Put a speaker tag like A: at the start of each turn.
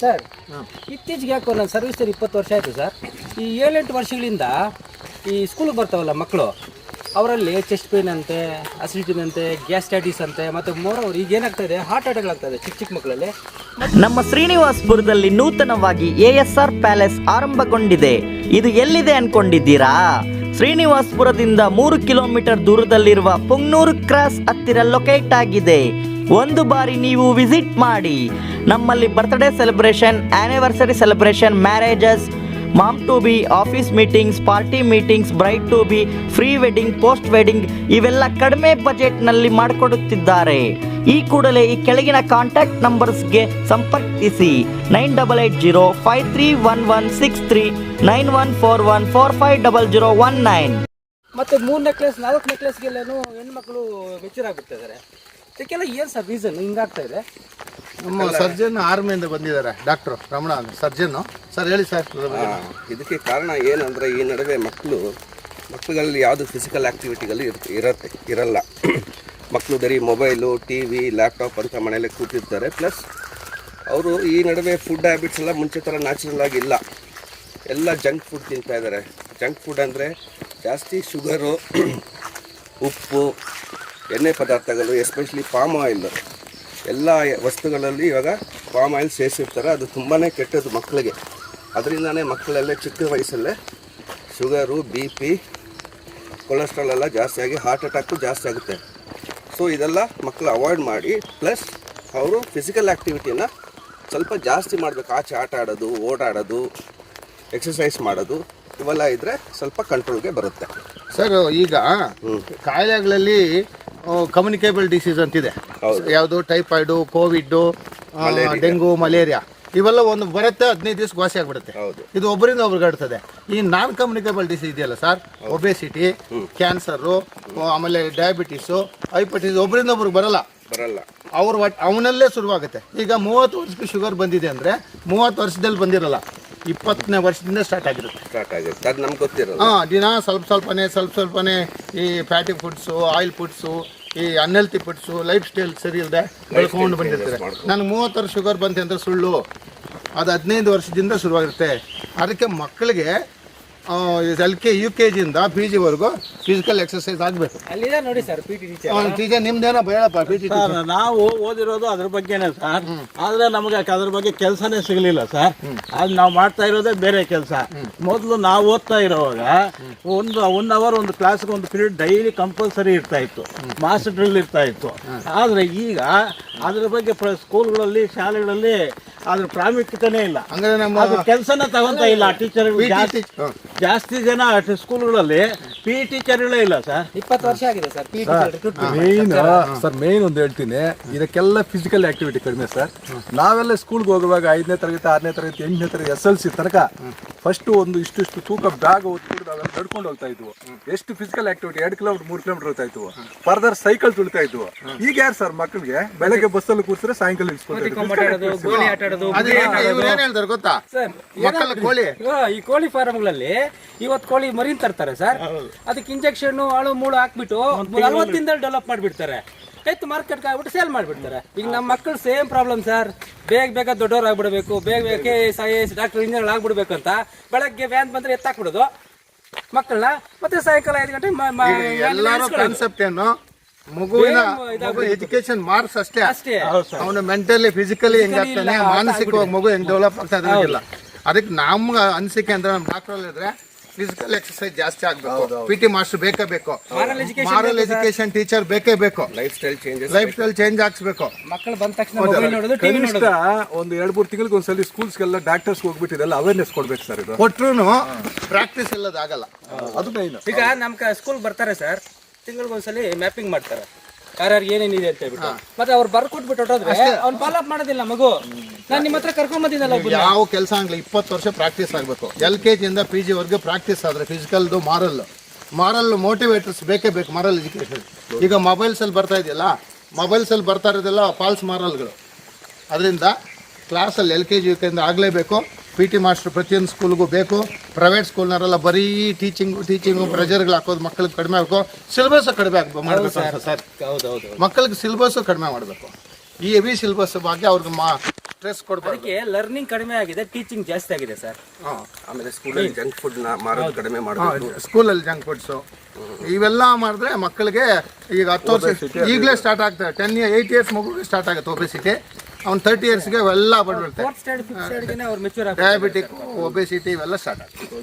A: Sir ಇತ್ತೀಚೆಗೆ ಯಾಕೋ service ಸರ್ವಿಸಲ್ಲಿ ಇಪ್ಪತ್ತು ವರ್ಷ ಆಯಿತು ಸರ್. ಈ ಏಳೆಂಟು ವರ್ಷಗಳಿಂದ ಈ ಸ್ಕೂಲಿಗೆ ಬರ್ತಾವಲ್ಲ ಮಕ್ಕಳು ಅವರಲ್ಲಿ ಚೆಸ್ಟ್ ಪೇನ್ ಅಂತೆ ಅಸಿಡಿಟಿನ್ ಅಂತೆ ಗ್ಯಾಸ್ಟ್ರೈಟಿಸ್ ಅಂತೆ ಮತ್ತು ಮೋರ್ ಅವ್ರು ಈಗ ಏನಾಗ್ತಾ ಇದೆ ಹಾರ್ಟ್ ಅಟ್ಯಾಕ್ ಆಗ್ತಾ ಇದೆ ಚಿಕ್ಕ ಚಿಕ್ಕ ಮಕ್ಕಳಲ್ಲಿ.
B: ನಮ್ಮ ಶ್ರೀನಿವಾಸ್ಪುರದಲ್ಲಿ ನೂತನವಾಗಿ ಎ ಎಸ್ ಆರ್ ಪ್ಯಾಲೇಸ್ ಆರಂಭಗೊಂಡಿದೆ. ಇದು ಎಲ್ಲಿದೆ ಅನ್ಕೊಂಡಿದ್ದೀರಾ? ಶ್ರೀನಿವಾಸ್ಪುರದಿಂದ ಮೂರು ಕಿಲೋಮೀಟರ್ ದೂರದಲ್ಲಿರುವ ಪುಂಗ್ನೂರು ಕ್ರಾಸ್ ಹತ್ತಿರ ಲೊಕೇಟ್ ಆಗಿದೆ. ಒಂದು ಬಾರಿ ನೀವು ವಿಸಿಟ್ ಮಾಡಿ ನಮ್ಮಲ್ಲಿ birthday celebration anniversary celebration marriages mom to be office meetings party meetings bride to be pre wedding post wedding ಇವೆಲ್ಲ ಕಡಿಮೆ ಬಜೆಟ್ನಲ್ಲಿ ಮಾಡಿಕೊಡುತ್ತಿದ್ದಾರೆ. ಈ ಕೂಡಲೇ ಈ ಕೆಳಗಿನ ಕಾಂಟ್ಯಾಕ್ಟ್ ನಂಬರ್ಸ್ಗೆ ಸಂಪರ್ಕಿಸಿ. Nine double eight zero five three one one six three nine one four one four five double zero one nine.
A: ಮತ್ತು ಮೂರು ನೆಕ್ಲೆಸ್ ನಾಲ್ಕು ನೆಕ್ಲೆಸ್ಗೆಲ್ಲೂ ಹೆಣ್ಮಕ್ಳು ಮೆಚೂರ್ ಆಗ್ಬಿಡ್ತಿದ್ದಾರೆ ಇದಕ್ಕೆಲ್ಲ ಏನು ಸರ್ ರೀಸನ್ ಹಿಂಗಾಗ್ತಾ ಇದೆ?
C: ನಮ್ಮ ಸರ್ಜನ್ ಆರ್ಮಿಯಿಂದ ಬಂದಿದ್ದಾರೆ. ಡಾಕ್ಟ್ರು ರಮಣ ಸರ್ಜನ್ ಸರ್ಜನ್ನು ಸರ್ ಹೇಳಿ ಸರ್
D: ಇದಕ್ಕೆ ಕಾರಣ ಏನಂದರೆ ಈ ನಡುವೆ ಮಕ್ಕಳು ಮಕ್ಕಳುಗಳಲ್ಲಿ ಯಾವುದು ಫಿಸಿಕಲ್ ಆಕ್ಟಿವಿಟಿಗಳು ಇರುತ್ತೆ ಇರತ್ತೆ ಇರಲ್ಲ. ಮಕ್ಕಳು ಬರೀ ಮೊಬೈಲು ಟಿ ವಿ ಲ್ಯಾಪ್ಟಾಪ್ ಅಂತ ಮನೆಯಲ್ಲೇ ಕೂತಿರ್ತಾರೆ. ಪ್ಲಸ್ ಅವರು ಈ ನಡುವೆ ಫುಡ್ ಹ್ಯಾಬಿಟ್ಸ್ ಎಲ್ಲ ಮುಂಚೆ ಥರ ನ್ಯಾಚುರಲ್ ಆಗಿಲ್ಲ ಎಲ್ಲ ಜಂಕ್ ಫುಡ್ ತಿಂತಾ ಇದ್ದಾರೆ ಜಂಕ್ ಫುಡ್ ಅಂದರೆ ಜಾಸ್ತಿ ಶುಗರು ಉಪ್ಪು ಎಣ್ಣೆ ಪದಾರ್ಥಗಳು ಎಸ್ಪೆಷಲಿ ಪಾಮ್ ಆಯಿಲ್ ಎಲ್ಲ ವಸ್ತುಗಳಲ್ಲಿ ಇವಾಗ ಪಾಮ್ ಆಯಿಲ್ ಸೇರಿಸಿರ್ತಾರೆ. ಅದು ತುಂಬಾ ಕೆಟ್ಟದ್ದು ಮಕ್ಕಳಿಗೆ. ಅದರಿಂದನೇ ಮಕ್ಕಳಲ್ಲೇ ಚಿಕ್ಕ ವಯಸ್ಸಲ್ಲೇ ಶುಗರು ಬಿ ಪಿ ಕೊಲೆಸ್ಟ್ರಾಲ್ ಎಲ್ಲ ಜಾಸ್ತಿ ಆಗಿ ಹಾರ್ಟ್ ಅಟ್ಯಾಕು ಜಾಸ್ತಿ ಆಗುತ್ತೆ. ಸೊ ಇದೆಲ್ಲ ಮಕ್ಕಳು ಅವಾಯ್ಡ್ ಮಾಡಿ ಪ್ಲಸ್ ಅವರು ಫಿಸಿಕಲ್ ಆ್ಯಕ್ಟಿವಿಟಿನ ಸ್ವಲ್ಪ ಜಾಸ್ತಿ ಮಾಡಬೇಕು. ಆಚೆ ಆಟ ಆಡೋದು ಓಡಾಡೋದು ಎಕ್ಸಸೈಸ್ ಮಾಡೋದು ಇವೆಲ್ಲ ಇದ್ದರೆ ಸ್ವಲ್ಪ ಕಂಟ್ರೋಲ್ಗೆ ಬರುತ್ತೆ.
C: ಸರ್ ಈಗ ಕಾಯಿಲೆಗಳಲ್ಲಿ ಕಮ್ಯುನಿಕೇಬಲ್ ಡಿಸೀಸ್ ಅಂತಿದೆ. ಯಾವುದು? ಟೈಫಾಯ್ಡು ಕೋವಿಡ್ ಡೆಂಗು ಮಲೇರಿಯಾ ಇವೆಲ್ಲ ಒಂದು ಬರುತ್ತೆ ಹದಿನೈದು ದಿವಸ ವಾಸಿ ಆಗ್ಬಿಡುತ್ತೆ. ಇದು ಒಬ್ಬರಿಂದ ಒಬ್ರಿಗೆ ಹರಡ್ತದೆ ಈ ನಾನ್ ಕಮ್ಯುನಿಕೇಬಲ್ ಡಿಸೀಸ್ ಇದೆಯಲ್ಲ ಸರ್? ಒಬೆಸಿಟಿ ಕ್ಯಾನ್ಸರು ಆಮೇಲೆ ಡಯಾಬಿಟಿಸು ಹೈಪಟಿಸ್ ಒಬ್ಬರಿಂದ ಒಬ್ರಿಗೆ ಬರಲ್ಲ.
D: ಬರಲ್ಲ.
C: ಅವ್ರ ಅವನಲ್ಲೇ ಶುರುವಾಗುತ್ತೆ. ಈಗ ಮೂವತ್ತು ವರ್ಷಕ್ಕೆ ಶುಗರ್ ಬಂದಿದೆ ಅಂದರೆ ಮೂವತ್ತು ವರ್ಷದಲ್ಲಿ ಬಂದಿರಲ್ಲ. ಇಪ್ಪತ್ತನೇ ವರ್ಷದಿಂದ ಸ್ಟಾರ್ಟ್ ಆಗಿರುತ್ತೆ.
D: ಸ್ಟಾರ್ಟ್ ಆಗುತ್ತೆ ಅದು ನಮ್ಗೆ ಗೊತ್ತಿರಲ್ಲ.
C: ಹಾಂ ದಿನ ಸ್ವಲ್ಪ ಸ್ವಲ್ಪನೇ ಸ್ವಲ್ಪ ಸ್ವಲ್ಪನೇ ಈ ಫ್ಯಾಟಿ ಫುಡ್ಸು ಆಯಿಲ್ ಫುಡ್ಸು ಈ ಅನ್ಹೆಲ್ತಿ ಫುಡ್ಸು ಲೈಫ್ ಸ್ಟೈಲ್ ಸರಿ ಇಲ್ಲದೆ ಬೆಳ್ಕೊಂಡು ಬಂದಿರ್ತಾರೆ. ನನಗೆ ಮೂವತ್ತು ವರ್ಷ ಶುಗರ್ ಬಂತೆ ಅಂತ ಸುಳ್ಳು. ಅದು ಹದಿನೈದು ವರ್ಷದಿಂದ ಶುರುವಾಗಿರುತ್ತೆ. ಅದಕ್ಕೆ ಮಕ್ಕಳಿಗೆ ಎಲ್ ಕೆ ಯು ಕೆ ಜಿಯಿಂದ ಪಿ ಜಿವರೆಗೂ ಫಿಸಿಕಲ್ ಎಕ್ಸಸೈಸ್ ಆಗಬೇಕು.
A: ಅಲ್ಲಿದೆ ನೋಡಿ sir P T teacher
C: teacher ನಿಮ್ದೇನೋ ಬೇಡಪ್ಪ ಪಿ ಟಿ
E: ಸರ್ ನಾವು ಓದಿರೋದು ಅದ್ರ ಬಗ್ಗೆನೇ ಸರ್ ಆದ್ರೆ ನಮಗೆ ಅದ್ರ ಬಗ್ಗೆ ಕೆಲಸನೇ ಸಿಗಲಿಲ್ಲ ಸರ್ ಅದು ನಾವು ಮಾಡ್ತಾ ಇರೋದೇ ಬೇರೆ ಕೆಲಸ. ಮೊದಲು ನಾವು ಓದ್ತಾ ಇರೋವಾಗ ಒಂದು ಒನ್ ಅವರ್ ಒಂದು ಕ್ಲಾಸ್ಗೆ ಒಂದು ಪೀರಿಯಡ್ ಡೈಲಿ ಕಂಪಲ್ಸರಿ ಇರ್ತಾ ಇತ್ತು. ಮಾಸ್ಟರ್ ಡ್ರಿಲ್ ಇರ್ತಾ ಇತ್ತು. ಆದ್ರೆ ಈಗ ಅದ್ರ ಬಗ್ಗೆ ಪ್ರ- ಸ್ಕೂಲ್ಗಳಲ್ಲಿ ಶಾಲೆಗಳಲ್ಲಿ ಅದ್ರ ಪ್ರಾಮುಖ್ಯತೆನೇ ಇಲ್ಲ.
C: ಹಂಗಾದ್ರೆ ನಮ್ಮ
E: ಅದು ಕೆಲಸನ ತಗೊಂತ ಇಲ್ಲ ಟೀಚರ್ ಜಾಸ್ತಿ ಜಾಸ್ತಿ ಜನ ಸ್ಕೂಲ್ಗಳಲ್ಲಿ ಪಿ ಟೀಚರ್ಗಳೇ ಇಲ್ಲ ಸರ್
A: ಇಪ್ಪತ್ತು ವರ್ಷ ಆಗಿದೆ sir P
F: main sir main ಒಂದು ಹೇಳ್ತೀನಿ. ಇದಕ್ಕೆಲ್ಲ ಫಿಸಿಕಲ್ ಆಕ್ಟಿವಿಟಿ ಕಡಿಮೆ ಸರ್ ನಾವೆಲ್ಲ ಸ್ಕೂಲ್ಗೆ ಹೋಗುವಾಗ ಐದನೇ ತರಗತಿ ಆರನೇ ತರಗತಿ ಎಂಟನೇ ತರಗತಿ ಎಸ್ ಎಲ್ ಸಿ ತನಕ ಫಸ್ಟ್ ಒಂದು ಇಷ್ಟು ಇಷ್ಟು ತೂಕ ಬ್ಯಾಗ್ ಹೊತ್ಕೊಂಡು ನಾವೆಲ್ಲ ನಡ್ಕೊಂಡು ಹೋಗ್ತಾ ಇದ್ವು. ಎಷ್ಟು ಫಿಸಿಕಲ್ ಆಕ್ಟಿವಿಟಿ ಎರಡು ಕಿಲೋಮೀಟರ್ ಮೂರು ಕಿಲೋಮೀಟರ್ ಹೋಗ್ತಾ ಇದ್ವು. ಫರ್ದರ್ ಸೈಕಲ್ ತುಳಿತಾ ಇದ್ವು. ಈಗ ಯಾರು ಸರ್ ಮಕ್ಕಳಿಗೆ ಬೆಳಗ್ಗೆ ಬಸ್ಸಲ್ಲಿ ಕೂರಿಸಿದ್ರೆ ಸಾಯಂಕಾಲ
A: ಇಳಿಸ್ಕೊಂಡು ಗೋಲಿ ಆಟಾಡೋದು
C: ಅದೇ ಇವ್ರು ಏನ್ ಹೇಳ್ತಾರೆ ಗೊತ್ತಾ?
A: ಸರ್
C: ಮಕ್ಕಳ ಕೋಳಿ.
A: ಇವಾಗ ಈ ಕೋಳಿ ಫಾರಂಗಳಲ್ಲಿ ಇವತ್ತು ಕೋಳಿ ಮರಿನ್ ತರ್ತಾರೆ ಸರ್ ಅದಕ್ಕೆ ಇಂಜೆಕ್ಷನ್ ಆಳು ಮೂಳು ಹಾಕ್ಬಿಟ್ಟು ನಲ್ವತ್ತಿಂದ ಡೆವಲಪ್ ಮಾಡಿಬಿಡ್ತಾರೆ. ಎತ್ತು ಮಾರ್ಕೆಟ್ ಆಗ್ಬಿಟ್ಟು ಸೇಲ್ ಮಾಡಿಬಿಡ್ತಾರೆ. ಈಗ ನಮ್ಮ ಮಕ್ಕಳು ಸೇಮ್ ಪ್ರಾಬ್ಲಮ್ ಸರ್ ಬೇಗ ಬೇಗ ದೊಡ್ಡವ್ರು ಆಗ್ಬಿಡ್ಬೇಕು ಬೇಗ ಬೇಗ K S I S doctor engineer ಆಗ್ಬಿಡ್ಬೇಕು ಅಂತ ಬೆಳಗ್ಗೆ ವ್ಯಾನ್ ಬಂದ್ರೆ ಎತ್ತಾಕ್ಬಿಡೋದು ಮಕ್ಕಳನ್ನ. ಮತ್ತೆ ಸಾಯಂಕಾಲ ಐದು ಗಂಟೆ
C: ಎಲ್ಲಾರು ಕಾನ್ಸೆಪ್ಟ್ ಏನು? ಮಗುವಿನ ಎಜುಕೇಶನ್ ಮಾರ್ಕ್ಸ್ ಅಷ್ಟೇ.
A: ಅಷ್ಟೇ.
C: ಅವನು ಮೆಂಟಲಿ ಫಿಸಿಕಲಿ ಹೆಂಗಾಗ್ತಾನೆ ಮಾನಸಿಕವಾಗಿ ಮಗು ಹೆಂಗ್ ಡೆವಲಪ್ ಆಗ್ತಾ ಇಲ್ಲ ಅದಕ್ಕೆ ನಮ್ಗೆ ಅನಿಸಿಕೆ ಅಂದ್ರೆ ನಮ್ಮ ಡಾಕ್ಟರ್ ಇದ್ರೆ ಫಿಸಿಕಲ್ ಎಕ್ಸರ್ಸೈಸ್ ಜಾಸ್ತಿ ಆಗ್ಬೇಕು. ಪಿ ಟಿ ಮಾಸ್ಟರ್ ಬೇಕೇ ಬೇಕು. ಮಾರಲ್ ಎಜುಕೇಶನ್ ಟೀಚರ್ ಬೇಕೇ ಬೇಕು.
D: Lifestyle change
C: lifestyle change ಹಾಕ್ಸ್ಬೇಕು.
A: ಮಕ್ಕಳು ಬಂದ ತಕ್ಷಣ ಮೊಬೈಲ್ ನೋಡೋದು ಟಿವಿ
F: ಕನಿಷ್ಠ
A: ನೋಡೋದು.
F: ಒಂದು ಎರಡು ಮೂರು ತಿಂಗಳಿಗೆ ಒಂದ್ಸಲಿ ಸ್ಕೂಲ್ಸ್ಗೆಲ್ಲ ಡಾಕ್ಟರ್ಸ್ ಹೋಗ್ಬಿಟ್ಟಿದೆಲ್ಲ ಅವೇರ್ನೆಸ್ ಕೊಡ್ಬೇಕು ಸರ್ ಇದು.
C: ಕೊಟ್ರು ಪ್ರಾಕ್ಟೀಸ್ ಇಲ್ಲದಾಗಲ್ಲ
F: ಅದು ಮೈನ್
A: ಈಗ ನಮ್ಮ ಸ್ಕೂಲ್ ಬರ್ತಾರೆ ಸರ್ ತಿಂಗಳಿಗೊಂದ್ಸಲಿ ಮ್ಯಾಪಿಂಗ್ ಮಾಡ್ತಾರೆ. ಯಾರ್ಯಾರು ಏನೇನಿದೆ ಅಂತ ಹೇಳ್ಬಿಟ್ಟು. ಮತ್ತೆ ಅವ್ರು ಬರ್ಕೊಟ್ಬಿಟ್ಟು ಹೊಟ್ಟೋದ್ರೆ ಅವ್ನು ಫಾಲೋ ಅಪ್ ಮಾಡೋದಿಲ್ಲ ಮಗು. ನಾನು ನಿಮ್ಮ ಹತ್ರ ಕರ್ಕೊಂಡ್ ಬಂದಿದ್ದಲ್ಲ
C: ಯಾವ ಕೆಲಸ ಆಗ್ಲಿ ಇಪ್ಪತ್ತು ವರ್ಷ ಪ್ರಾಕ್ಟೀಸ್ ಆಗಬೇಕು. ಎಲ್ ಕೆ ಜಿಯಿಂದ ಪಿ ಜಿವರೆಗೆ ಪ್ರಾಕ್ಟೀಸ್ ಆದರೆ ಫಿಸಿಕಲ್ದು ಮಾರಲ್ ಮಾರಲ್ ಮೋಟಿವೇಟರ್ಸ್ ಬೇಕೇ ಬೇಕು ಮಾರಲ್ ಎಜುಕೇಷನ್. ಈಗ ಮೊಬೈಲ್ಸಲ್ಲಿ ಬರ್ತಾ ಇದೆಯಲ್ಲ ಮೊಬೈಲ್ಸಲ್ಲಿ ಬರ್ತಾ ಇರೋದೆಲ್ಲ ಫಾಲ್ಸ್ ಮಾರಲ್ಗಳು. ಅದರಿಂದ ಕ್ಲಾಸಲ್ಲಿ ಎಲ್ ಕೆ ಜಿ ಯು ಕೆಯಿಂದ ಆಗಲೇಬೇಕು ಪಿ ಟಿ ಮಾಸ್ಟರ್ ಪ್ರತಿಯೊಂದು ಸ್ಕೂಲ್ಗೂ ಬೇಕು ಪ್ರೈವೇಟ್ ಸ್ಕೂಲ್ನವರೆಲ್ಲ ಬರೀ ಟೀಚಿಂಗ್ ಟೀಚಿಂಗು ಪ್ರೆಷರ್ಗಳು ಹಾಕೋದು ಮಕ್ಕಳಿಗೆ ಕಡಿಮೆ ಆಗಬೇಕು. ಸಿಲೆಬಸ್ ಕಡಿಮೆ ಆಗ್ಬೇಕು ಮಾಡಬೇಕು ಸರ್
A: ಹೌದೌದು
C: ಮಕ್ಕಳಿಗೆ ಸಿಲೆಬಸ್ಸು ಕಡಿಮೆ ಮಾಡಬೇಕು. ಈ ಹೆವಿ ಸಿಲೆಬಸ್ ಬಗ್ಗೆ ಅವ್ರಿಗೆ ಮಾ ಸ್ಟ್ರೆಸ್ ಕೊಡ್ಬಾರ್ದು.
A: ಅದಕ್ಕೆ ಲರ್ನಿಂಗ್ ಕಡಿಮೆ ಆಗಿದೆ ಟೀಚಿಂಗ್ ಜಾಸ್ತಿ ಆಗಿದೆ ಸರ್
D: ಆಮೇಲೆ ಸ್ಕೂಲಲ್ಲಿ ಜಂಕ್ ಫುಡ್ನ ಮಾರೋದು ಕಡಿಮೆ ಮಾಡಬೇಕು.
C: ಸ್ಕೂಲಲ್ಲಿ ಜಂಕ್ ಫುಡ್ಸು ಇವೆಲ್ಲ ಮಾಡಿದ್ರೆ ಮಕ್ಕಳಿಗೆ ಈಗ ಹತ್ತು ವರ್ಷ ಈಗಲೇ ಸ್ಟಾರ್ಟ್ ಆಗ್ತದೆ ಟೆನ್ ಇಯರ್ ಏಯ್ಟ್ ಇಯರ್ಸ್ ಮಗುಗೆ ಸ್ಟಾರ್ಟ್ ಆಗುತ್ತೆ ಒಬೆಸಿಟಿ ಅವ್ನು ತರ್ಟಿ ಇಯರ್ಸ್ಗೆ ಅವೆಲ್ಲ ಬಂದ್ಬಿಡ್ತಾರೆ ಡಯಾಬಿಟಿಕ್ ಒಬೆಸಿಟಿ ಇವೆಲ್ಲ ಸ್ಟಾರ್ಟ್ ಆಗ್ತದೆ